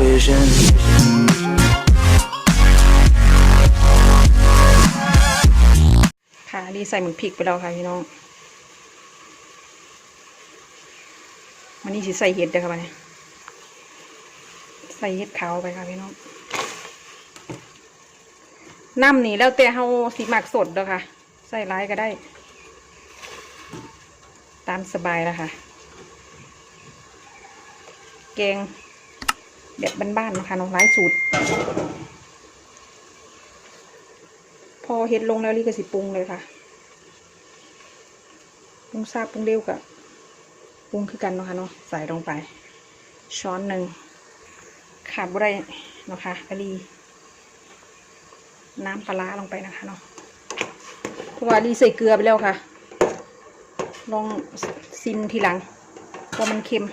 vision. ค่ะดีใส่หมึกพริกไปแล้วค่ะพี่น้องวันนี้สิใส่เห็ดเด้อค่ะวันนี้ใส่เห็ดขาวไปค่ะพี่น้องน้ำนี่แล้วแต่เฮาสีหมักสดเด้อค่ะ ใส่ร้ายก็ได้ ตามสบายแล้วค่ะ แกง แบบบ้านๆนะคะน้องร้ายสูตร พอเห็ดลงแล้วลี่ก็สิปรุงเลยค่ะปรุงซาบปรุงเร็วกับปรุงคือกันนะคะเนาะใส่ลงไป ช้อนหนึ่งขาดบ่ได้นะคะกะลีน้ำปลาลงไปนะคะเนาะเพราะว่าลีใส่เกลือไปแล้วค่ะ ลองซิมทีหลังเพราะมันเค็ม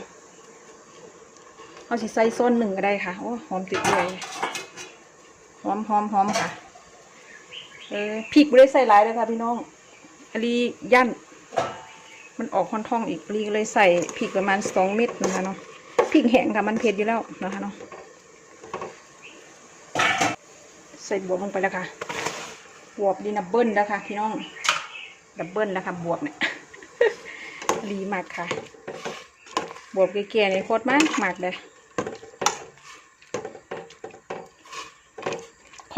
เอาสิใส่ส้นหนึ่งก็ได้ค่ะ โอ้หอมติดเลยหอมหอมหอมค่ะ เออพริกไม่ได้ใส่หลายเลยค่ะพี่น้องอันนี้ย่านมันออกค่อนท่องอีกลีก็เลยใส่พริกประมาณสองเม็ดนะคะเนาะพริกแห้งค่ะมันเผ็ดอยู่แล้วนะคะเนาะใส่บวบลงไปแล้วค่ะบวบดีนับเบิ้ลแล้วค่ะพี่น้องดับเบิ้ลแล้วค่ะบวบเนี่ยลีมากค่ะ บวบแก่ๆในโคตรมากมากเลย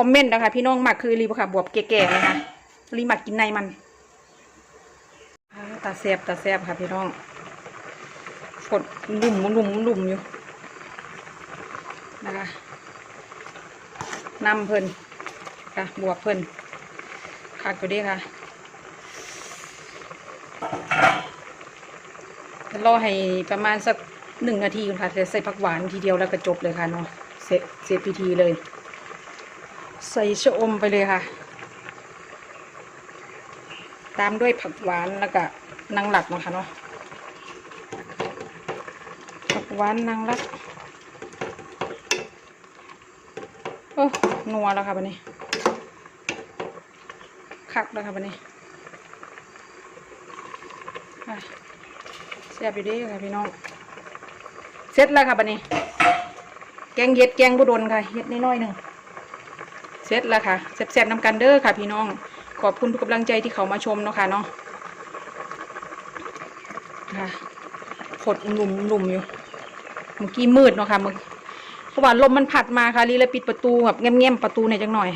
คอมเมนต์นะคะพี่น้องหมักคือรีบค่ะบวบแก่ๆนะคะรีหมักกินในมันอ้าวตาแซบตาแซบค่ะพี่น้องกดลุ่มลุ่มลุ่มอยู่นะคะนำเพิ่นค่ะบวบเพิ่นคักอยู่ดีค่ะรอให้ประมาณสักหนึ่งนาทีค่ะจะใส่ผักหวานทีเดียวแล้วก็จบเลยค่ะเนาะเสร็จเสร็จพิธีเลย ใส่ชะอมไปเลยค่ะ ตามด้วยผักหวานแล้วก็นางหลักนะคะเนาะผักหวานนางหลักโอ้นัวแล้วค่ะบันนี้ คักแล้วค่ะบันนี้ค่ะเสียบอยู่ดีค่ะพี่น้องเสร็จแล้วค่ะบันนี้ แกงเห็ดแกงบุดนค่ะเห็ดน้อยๆหนึ่ง เสร็จแล้วค่ะแซ่บๆนำกันเด้อค่ะ พี่น้อง ขอบคุณทุกกำลังใจที่เขามาชมเนาะค่ะเนาะค่ะฝดหนุ่มหนุ่มอยู่ เมื่อกี้มืดเนาะค่ะมึงเพราะว่าลมมันพัดมาค่ะลีเลยปิดประตูแบบแง้มๆประตูเนี่ยจังหน่อย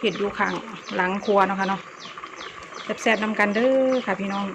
เห็ดอยู่ข้างหลังครัวเนาะค่ะเนาะแซ่บๆนำกันเด้อค่ะพี่น้อง